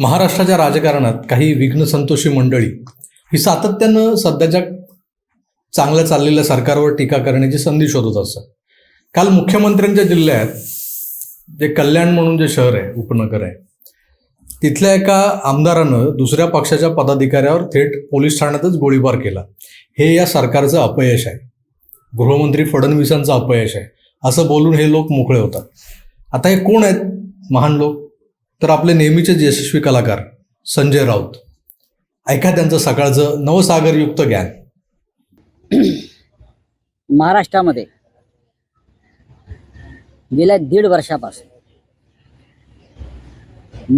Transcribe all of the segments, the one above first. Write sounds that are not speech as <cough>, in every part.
महाराष्ट्राच्या राजकारणात काही विघ्न संतोषी मंडळी ही सातत्यानं सध्याच्या चांगल्या चाललेल्या सरकारवर टीका करण्याची संधी शोधत असतात. काल मुख्यमंत्र्यांच्या जिल्ह्यात जे कल्याण म्हणून जे शहर आहे उपनगर आहे तिथल्या एका आमदारानं दुसऱ्या पक्षाच्या पदाधिकाऱ्यावर थेट पोलीस ठाण्यातच गोळीबार केला. हे या सरकारचं अपयश आहे. गृहमंत्री फडणवीसांचं अपयश आहे. असं बोलून हे लोक मोकळे होतात. आता हे कोण आहेत? महान लोक. तर आपले नेहमीचे यशस्वी कलाकार संजय राऊत. ऐका त्यांचं सकाळचं नवसागरयुक्त ज्ञान <clears throat> महाराष्ट्रामध्ये गेल्या दीड वर्षापासून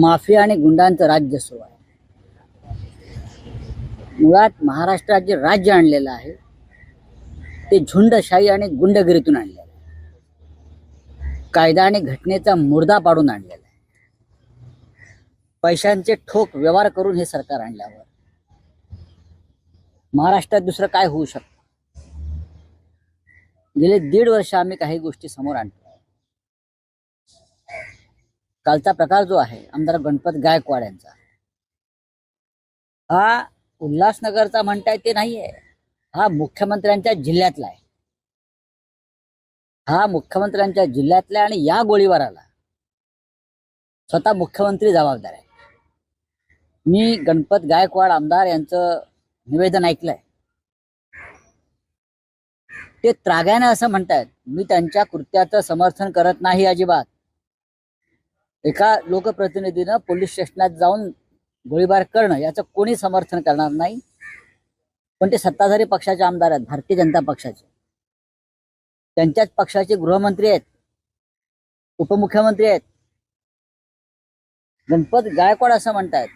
माफिया आणि गुंडांचं राज्य सुरू आहे. मुळात महाराष्ट्रात जे राज्य आणलेलं आहे. ते झुंडशाही आणि गुंडगिरीतून आणलेलं आहे. कायदा आणि घटनेचा मुर्दा पाडून आणलेला आहे. पैशांचे ठोक व्यवहार करून हे सरकार आणल्यावर. महाराष्ट्रात दुसरं काय होऊ शकतं? गेले दीड वर्ष आम्ही काही गोष्टी समोर आणतो. कालचा प्रकार जो आहे आमदार गणपत गायकवाड यांचा हा उल्हासनगरचा म्हणताय ते नाहीये. हा मुख्यमंत्र्यांच्या जिल्ह्यातला आहे. हा मुख्यमंत्र्यांच्या जिल्ह्यातला आणि या गोळीबाराला स्वतः मुख्यमंत्री जबाबदार आहे. मी गणपत गायकवाड आमदार यांचं निवेदन ऐकलंय. ते त्राग्यानं असं म्हणतायत मी त्यांच्या कृत्याचं समर्थन करत नाही अजिबात. एका लोकप्रतिनिधीनं पोलीस स्टेशनात जाऊन गोळीबार करणं याचं कोणी समर्थन करणार नाही? पण ते सत्ताधारी पक्षाचे आमदार आहेत भारतीय जनता पक्षाचे. त्यांच्याच पक्षाचे गृहमंत्री आहेत उपमुख्यमंत्री आहेत. गणपत गायकवाड असं म्हणतायत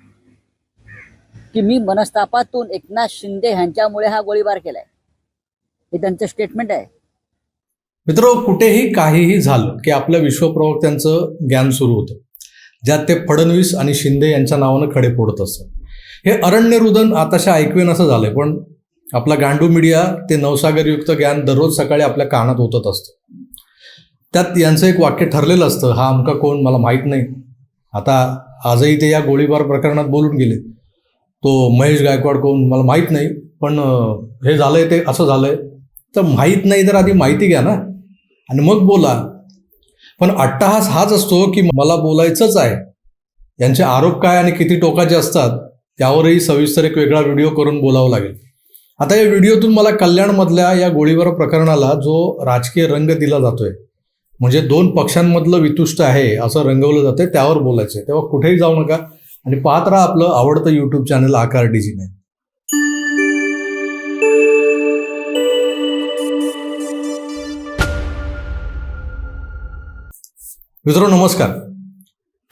की मी मनस्तापातून एकनाथ शिंदे ह्यांच्यामुळे हा गोळीबार केलाय. हे त्यांचं स्टेटमेंट आहे. मित्र कुठेही काहीही झालं की आपल्या विश्वप्रवक्त्यांचं ज्ञान सुरू होतं. ज्यात ते फडणवीस आणि शिंदे यांच्या नावानं खडे फोडत असतात. हे अरण्य रुदन आताशा ऐकवेन असं झालंय पण आपला गांडू मीडिया ते नवसागरयुक्त ज्ञान दररोज सकाळी आपल्या कानात होतच असतं. त्यात यांचं एक वाक्य ठरलेलं असतं हा अमका कोण? मला माहीत नाही. आता आजही ते या गोळीबार प्रकरणात बोलून गेले. तो महेश गायकवाड कोण मला माहीत नाही पण हे झालंय ते असं झालंय. तर माहीत नाही तर आधी माहिती घ्या ना. आणि मग बोला. पण अट्टहास हाच असतो की मला बोलायचंच आहे. यांचे आरोप काय आणि किती टोकाचे असतात त्यावरही सविस्तर एक वेगळा व्हिडिओ करून बोलावं लागेल. आता या व्हिडिओतून मला कल्याणमधल्या या गोळीबार प्रकरणाला जो राजकीय रंग दिला जातोय म्हणजे दोन पक्षांमधलं वितुष्ट आहे असं रंगवलं जातंय त्यावर बोलायचंय. तेव्हा कुठेही जाऊ नका. आणि पाहत राहा आपलं आवडतं YouTube channel Aakar D G man नमस्कार.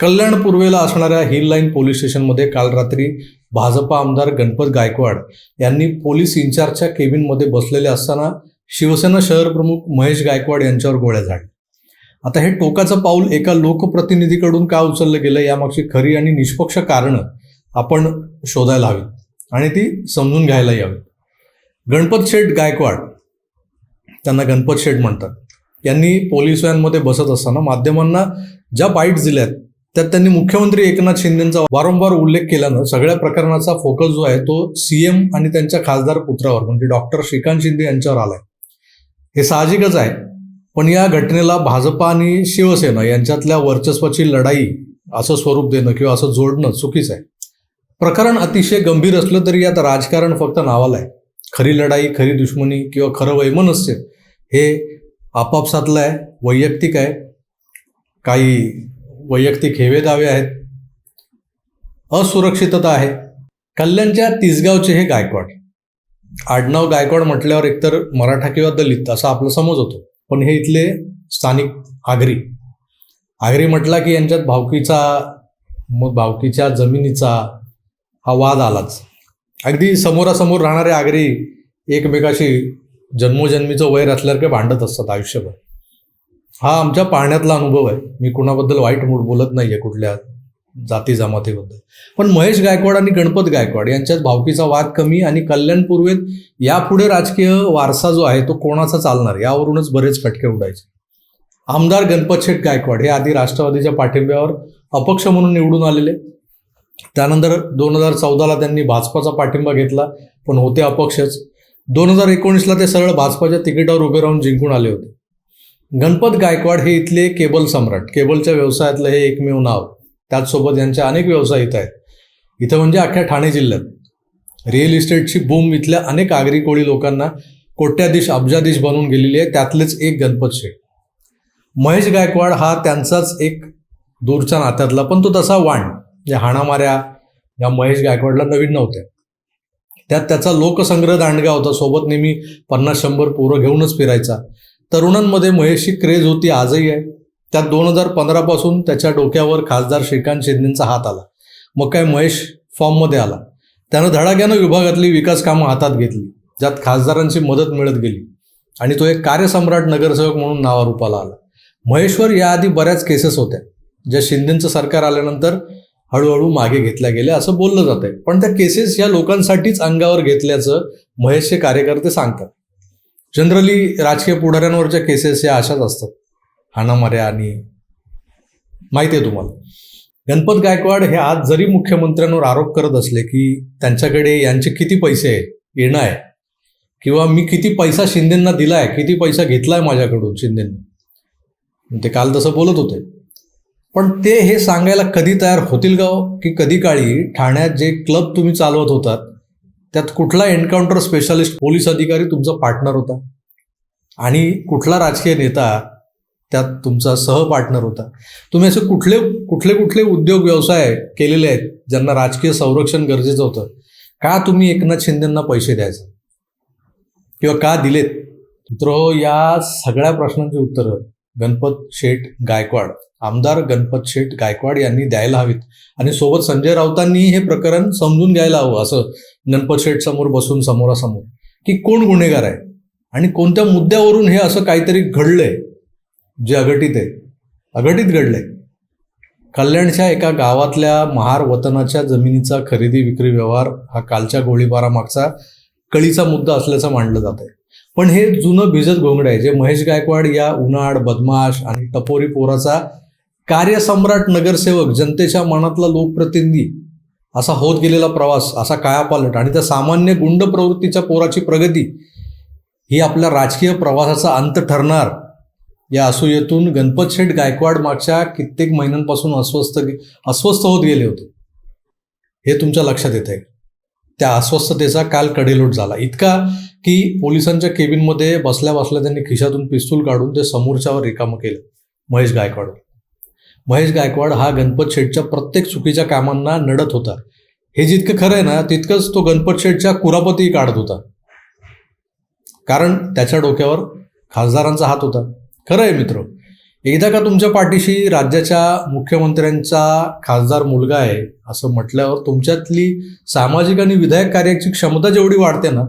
कल्याण पूर्वेला असणाऱ्या हिल लाईन पोलीस स्टेशनमध्ये काल रात्री भाजपा आमदार गणपत गायकवाड यांनी पोलीस इन्चार्जच्या केबिनमध्ये बसलेले असताना शिवसेना शहर प्रमुख महेश गायकवाड यांच्यावर गोळ्या झाडल्या आता हे टोकाचं पाऊल एका लोकप्रतिनिधीकडून का उचललं गेलं यामागची खरी आणि निष्पक्ष कारणं आपण शोधायला हवीत आणि ती समजून घ्यायला यावीत. गणपत शेठ गायकवाड त्यांना गणपत शेठ म्हणतात. यांनी पोलीस व्हॅनमध्ये बसत असताना माध्यमांना ज्या बाईट्स दिल्यात त्यात त्यांनी मुख्यमंत्री एकनाथ शिंदेचा वारंवार उल्लेख केल्यानं सगळ्या प्रकरणाचा फोकस जो आहे तो सीएम आणि त्यांच्या खासदार पुत्रावर म्हणजे डॉक्टर श्रीकांत शिंदे यांच्यावर आलाय. हे साहजिकच आहे. पण या घटनेला भाजपा आणि शिवसेना यांच्यातल्या वर्चस्वाची लढाई असं स्वरूप देणं किंवा असं जोडणं चुकीचं आहे. प्रकरण अतिशय गंभीर असलं तरी यात राजकारण फक्त नावाला आहे. खरी लढाई खरी दुश्मनी किंवा खरं वैमनस्य हे आपापसातलं आहे वैयक्तिक आहे. काही वैयक्तिक हेवे दावे आहेत. असुरक्षितता आहे. कल्याणच्या तिसगावचे हे गायकवाड. आडनाव गायकवाड म्हटल्यावर एकतर मराठा किंवा दलित असा आपला समज होतो. पण हे इथले स्थानिक आगरी. आगरी म्हटला की यांच्यात भावकीचा मग भावकीच्या जमिनीचा हा वाद आलाच. अगदी समोरासमोर राहणारे आगरी एकमेकाशी जन्मोजन्मीचं वैर असल्यासारखे भांडत असतात आयुष्यभर. हा आमच्या पाहण्यातला अनुभव आहे. मी कुणाबद्दल वाईट मूड बोलत नाही आहे कुठल्या जाती जमातीबद्दल. पण महेश गायकवाड आणि गणपत गायकवाड यांच्यात भावकीचा वाद कमी आणि कल्याण पूर्वेत यापुढे राजकीय वारसा जो आहे तो कोणाचा चालणार? यावरूनच बरेच खटके उडायचे. आमदार गणपत शेठ गायकवाड हे आधी राष्ट्रवादीच्या पाठिंब्यावर अपक्ष म्हणून निवडून आलेले. त्यानंतर दोन हजार चौदाला त्यांनी भाजपाचा पाठिंबा घेतला पण होते अपक्षच. दोन हजार एकोणीसला ते सरळ भाजपाच्या तिकिटावर उभे राहून जिंकून आले होते. गणपत गायकवाड हे इथले केबल सम्राट. केबलच्या व्यवसायातलं हे एकमेव नाव. त्याचसोबत यांच्या अनेक व्यवसाय इथं आहेत. इथं म्हणजे अख्ख्या ठाणे जिल्ह्यात. रिअल इस्टेटची बूम इथल्या अनेक आगरी कोळी लोकांना कोट्याधीश अब्जाधीश बनवून गेलेली आहे. त्यातलेच एक गणपत शेठ. महेश गायकवाड हा त्यांचाच एक दूरच्या नात्यातला पण तो तसा वाण. या हाणामाऱ्या या महेश गायकवाडला नवीन नव्हत्या. त्यात त्याचा लोकसंग्रह दांडगा होता. सोबत नेहमी पन्नास शंभर पोरं घेऊनच फिरायचा. तरुणांमध्ये महेशची क्रेज होती. आजही आहे. त्यात दोन हजार पंधरापासून त्याच्या डोक्यावर खासदार श्रीकांत शिंदेंचा हात आला. मग काय महेश फॉर्ममध्ये आला. त्यानं धडाक्यानं विभागातली विकास कामं हातात घेतली. ज्यात खासदारांची मदत मिळत गेली. आणि तो एक कार्यसम्राट नगरसेवक म्हणून नावारूपाला आला. महेश्वर याआधी बऱ्याच केसेस होत्या. ज्या शिंदेंचं सरकार आल्यानंतर हळूहळू मागे घेतल्या गेल्या असं बोललं जात आहे पण त्या केसेस या लोकांसाठीच अंगावर घेतल्याचं महेशचे कार्यकर्ते सांगतात. जनरली राजकीय पुढाऱ्यांवरच्या केसेस या अशाच असतात. हाणामाऱ्या आणि माहिती आहे तुम्हाला. गणपत गायकवाड हे आज जरी मुख्यमंत्र्यांवर आरोप करत असले की त्यांच्याकडे यांचे किती पैसे आहे येणं आहे किंवा मी किती पैसा शिंदेंना दिलाय किती पैसा घेतला आहे माझ्याकडून शिंदेंनी. ते काल तसं बोलत होते. पण ते हे सांगायला कधी तयार होतील का हो? की कधी काळी ठाण्यात जे क्लब तुम्ही चालवत होतात त्यात कुठला एन्काउंटर स्पेशालिस्ट पोलीस अधिकारी तुमचा पार्टनर होता? आणि कुठला राजकीय नेता त्यात तुमचा सहपार्टनर होता. तुम्ही असे कुठले कुठले कुठले उद्योग व्यवसाय केलेले आहेत ज्यांना राजकीय संरक्षण गरजेचं होतं? का तुम्ही एकनाथ शिंदेंना पैसे द्यायचे? किंवा का दिलेत? मित्र या सगळ्या प्रश्नांची उत्तरं गणपत शेठ गायकवाड आमदार गणपत शेठ गायकवाड यांनी द्यायला हवीत. आणि सोबत संजय राऊतांनी हे प्रकरण समजून घ्यायला हवं असं गणपत शेठ समोर बसून समोरासमोर. की कोण गुन्हेगार आहे? आणि कोणत्या मुद्द्यावरून हे असं काहीतरी घडलंय? जे अघटित आहे अघटित आहे कल्याणच्या एका गावातल्या महार वतनाच्या जमिनीचा खरेदी विक्री व्यवहार हा कालच्या गोळीबारामागचा कळीचा मुद्दा असल्याचं मानलं जात आहे. पण हे जुनं भिजत घोंगड आहे जे महेश गायकवाड या उन्हाळ बदमाश आणि टपोरी पोराचा कार्यसम्राट नगरसेवक जनतेच्या मनातला लोकप्रतिनिधी असा होत गेलेला प्रवास असा कायापालट आणि त्या सामान्य गुंड प्रवृत्तीच्या पोराची प्रगती ही आपल्या राजकीय प्रवासाचा अंत ठरणार या असूयेतून गणपतशेठ गायकवाड मागच्या कित्येक महिन्यांपासून अस्वस्थ अस्वस्थ होत गेले होते. हे तुमच्या लक्षात येत आहे त्या अस्वस्थतेचा काल कडेलोट झाला. इतका की पोलिसांच्या केबिनमध्ये बसल्या बसल्या त्यांनी खिशातून पिस्तूल काढून ते समोरच्यावर रिकामं केलं. महेश गायकवाड. महेश गायकवाड हा गणपत शेठच्या प्रत्येक चुकीच्या कामांना नडत होता. हे जितकं खरं आहे ना तितकंच तो गणपत शेठच्या कुरापतीही काढत होता. कारण त्याच्या डोक्यावर खासदारांचा हात होता. खरं आहे मित्र. एकदा का तुमच्या पाठीशी राज्याच्या मुख्यमंत्र्यांचा खासदार मुलगा आहे असं म्हटल्यावर तुमच्यातली सामाजिक आणि विधायक कार्याची क्षमता जेवढी वाढते ना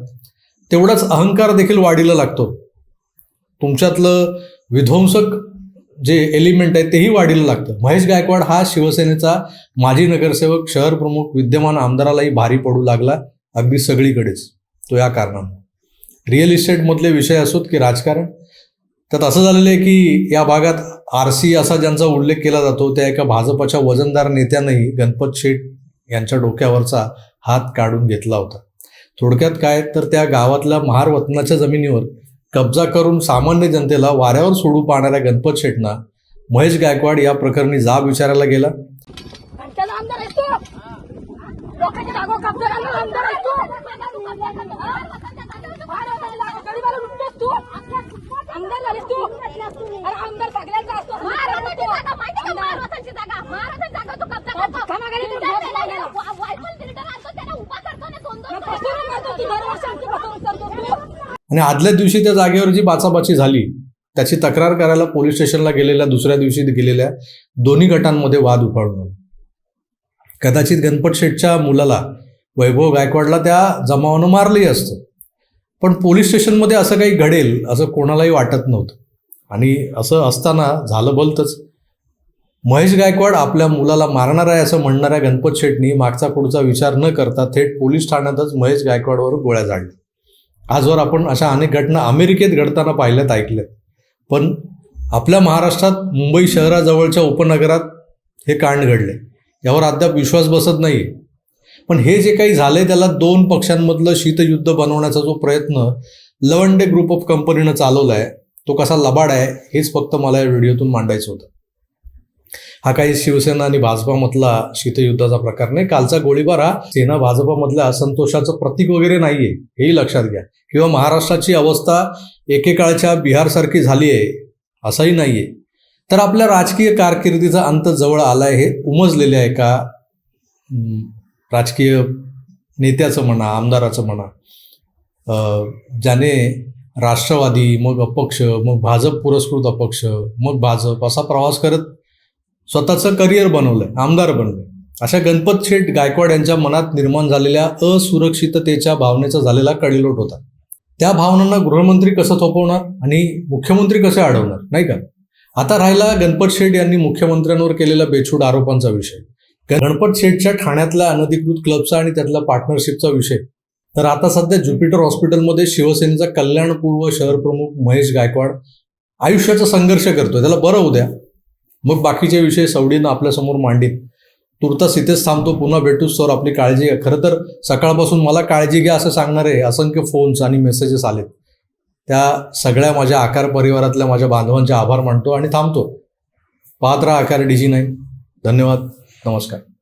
तेवढाच अहंकार देखील वाढीला लागतो. तुमच्यातलं विध्वंसक जे एलिमेंट आहे तेही वाढीला लागतं. महेश गायकवाड हा शिवसेनेचा माजी नगरसेवक शहर प्रमुख विद्यमान आमदारालाही भारी पडू लागला अगदी सगळीकडेच. तो या कारणामुळे. रिअल इस्टेटमधले विषय असोत की राजकारण? त्यात असं झालेलं आहे की या भागात आर सी असा ज्यांचा उल्लेख केला जातो त्या एका भाजपच्या वजनदार नेत्यानंही गणपत शेठ यांच्या डोक्यावरचा हात काढून घेतला होता. थोडक्यात काय तर त्या गावातल्या महार वतनाच्या जमिनीवर कब्जा करून सामान्य जनतेला वाऱ्यावर सोडू पाहणाऱ्या गणपत शेठना महेश गायकवाड या प्रकरणी जाब विचारायला गेला. आमदार तू. झालीस अरे आमदार सगळ्यांचा असतो. महाराजांची जागा महाराजांची जागा? तू आणि आदल्या दिवशी त्या जागेवर जी बाचाबाची झाली. त्याची तक्रार करायला पोलीस स्टेशनला गेलेल्या दुसऱ्या दिवशी गेलेल्या दोन्ही गटांमध्ये वाद उफाळून. आला कदाचित गणपत शेठच्या मुलाला वैभव गायकवाडला त्या जमावानं मारलंही असतं. पण पोलीस स्टेशनमध्ये असं काही घडेल असं कोणालाही वाटत नव्हतं. आणि असं असताना झालं बोलतंच. महेश गायकवाड आपल्या मुलाला मारणार आहे असं म्हणणाऱ्या गणपत शेटनी मागचा पुढचा विचार न करता थेट पोलीस ठाण्यातच महेश गायकवाडवर गोळ्या झाडल्या. आजवर आपण अशा अनेक घटना अमेरिकेत घडताना पाहिल्यात ऐकल्यात. पण आपल्या महाराष्ट्रात मुंबई शहराजवळच्या उपनगरात हे कांड घडले. यावर अद्याप विश्वास बसत नाही पण हे जे काही झालंय त्याला दोन पक्षांमधलं शीतयुद्ध बनवण्याचा जो प्रयत्न लवंडे ग्रुप ऑफ कंपनीनं चालवला आहे तो कसा लबाड आहे हेच फक्त मला या व्हिडिओतून मांडायचं होतं. हा काही शिवसेना आणि भाजपामधला शीतयुद्धाचा प्रकार नाही. कालचा गोळीबार हा सेना भाजपामधल्या असंतोषाचं प्रतीक वगैरे नाहीये हेही लक्षात घ्या. किंवा महाराष्ट्राची अवस्था एकेकाळच्या बिहारसारखी झाली आहे असाही नाहीये. तर आपल्या राजकीय कारकिर्दीचा अंत जवळ आलाय हे उमजलेले आहे का? राजकीय नेत्याचं म्हणा आमदाराचं म्हणा ज्याने राष्ट्रवादी मग अपक्ष मग भाजप पुरस्कृत अपक्ष मग भाजप असा प्रवास करत स्वतःचं करिअर बनवलंय आमदार बनलंय अशा गणपत शेठ गायकवाड यांच्या मनात निर्माण झालेल्या असुरक्षिततेच्या भावनेचा झालेला कडेलोट होता. त्या भावनांना गृहमंत्री कसं थोपवणार आणि मुख्यमंत्री कसे अडवणार नाही का? आता राहिला गणपत शेठ यांनी मुख्यमंत्र्यांवर केलेल्या बेछूट आरोपांचा विषय. गणपत शेठच्या ठाण्यातल्या अनधिकृत क्लबचा आणि त्यातल्या पार्टनरशिपचा विषय. तर आता सध्या ज्युपिटर हॉस्पिटलमध्ये शिवसेनेचा कल्याणपूर्व शहर प्रमुख महेश गायकवाड आयुष्याचा संघर्ष करतोय. त्याला बरं उद्या मग बाकीचे विषय सवडीनं आपल्यासमोर मांडीत तुर्तास इथेच थांबतो. पुन्हा भेटूच सर आपली काळजी घ्या. खरं तर सकाळपासून मला काळजी घ्या असं सांगणारे असंख्य फोन्स आणि मेसेजेस आलेत. त्या सगळ्या माझ्या आकार परिवारातल्या माझ्या बांधवांचे आभार मानतो आणि थांबतो. पाहत राहा आकार डीजी नाही धन्यवाद. नमस्कार